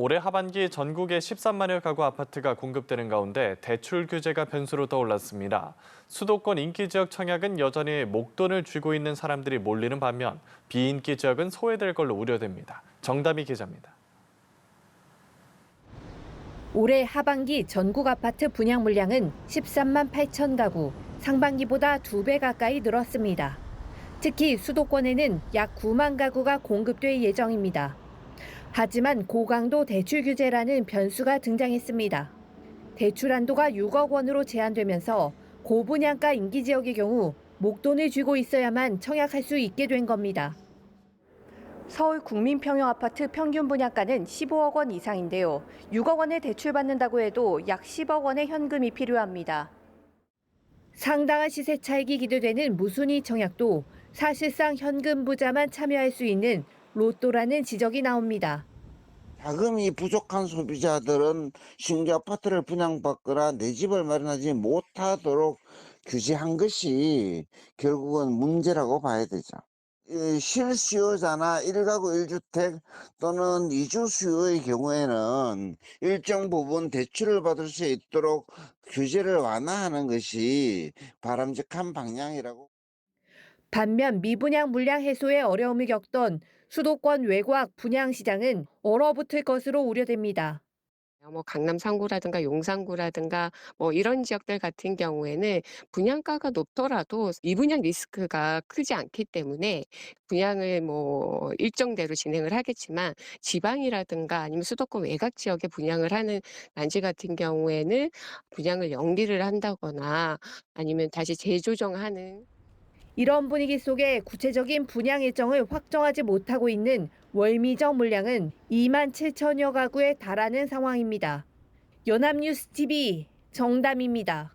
올해 하반기 전국에 13만여 가구 아파트가 공급되는 가운데 대출 규제가 변수로 떠올랐습니다. 수도권 인기 지역 청약은 여전히 목돈을 쥐고 있는 사람들이 몰리는 반면 비인기 지역은 소외될 걸로 우려됩니다. 정담이 기자입니다. 올해 하반기 전국 아파트 분양 물량은 13만 8천 가구, 상반기보다 두배 가까이 늘었습니다. 특히 수도권에는 약 9만 가구가 공급될 예정입니다. 하지만 고강도 대출 규제라는 변수가 등장했습니다. 대출 한도가 6억 원으로 제한되면서 고분양가 인기 지역의 경우 목돈을 쥐고 있어야만 청약할 수 있게 된 겁니다. 서울 국민평형 아파트 평균 분양가는 15억 원 이상인데요. 6억 원을 대출받는다고 해도 약 10억 원의 현금이 필요합니다. 상당한 시세 차익이 기대되는 무순위 청약도 사실상 현금 부자만 참여할 수 있는 로또라는 지적이 나옵니다. 자금이 부족한 소비자들은 신규 아파트를 분양받거나 내 집을 마련하지 못하도록 규제한 것이 결국은 문제라고 봐야 되죠. 이 실수요자나 1가구 1주택 또는 이주 수요의 경우에는 일정 부분 대출을 받을 수 있도록 규제를 완화하는 것이 바람직한 방향이라고 반면 미분양 물량 해소에 어려움을 겪던 수도권 외곽 분양 시장은 얼어붙을 것으로 우려됩니다. 뭐 강남 상구라든가 용산구라든가 뭐 이런 지역들 같은 경우에는 분양가가 높더라도 미분양 리스크가 크지 않기 때문에 분양을 뭐 일정대로 진행을 하겠지만 지방이라든가 아니면 수도권 외곽 지역에 분양을 하는 난지 같은 경우에는 분양을 연기를 한다거나 아니면 다시 재조정하는 이런 분위기 속에 구체적인 분양 일정을 확정하지 못하고 있는 월미정 물량은 2만 7천여 가구에 달하는 상황입니다. 연합뉴스 TV 정담입니다.